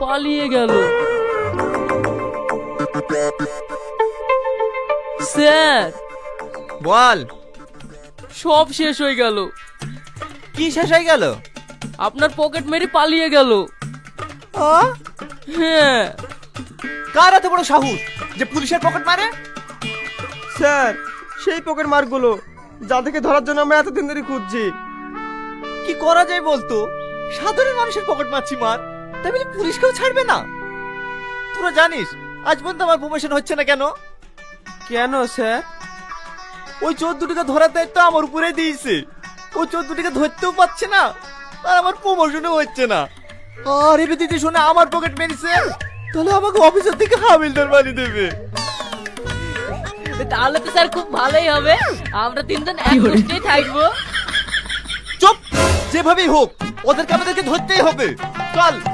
পালিয়ে গেল। স্যার বল। সব শেষ হয়ে গেল। কি শেষ হয়ে গেল? আপনার পকেট মেরে পালিয়ে গেল। হ্যাঁ। কার এত বড় সাহস যে পুলিশের পকেট মারে? স্যার সেই পকেট মারগুলো যাদেরকে ধরার জন্য আমরা এতদিন ধরে খুঁজছি। কি করা যায় বলতো? সাধারণ মানুষের পকেট মারছি মার। তাই বলে পুলিশকেও ছাড়বে না। তোরা জানিস আজ পর্যন্ত আমার প্রমোশন হচ্ছে না কেন? কেন স্যার? ওই চোর দুটিকে ধরার দায়িত্ব আমার উপরে দিয়েছে। ওই চোর দুটিকে ধরতেও পারছে না আর আমার প্রমোশনও হচ্ছে না। আর এবার দিদি শুনে আমার পকেট মেরেছে তাহলে আমাকে অফিসের থেকে হাবিলদার বানিয়ে দেবে। তাহলে তো স্যার খুব ভালোই হবে। আমরা তিনজন এক পোস্টেই থাকব। চুপ! যেভাবেই হোক ওদেরকে আমাদেরকে ধরতেই হবে। চল!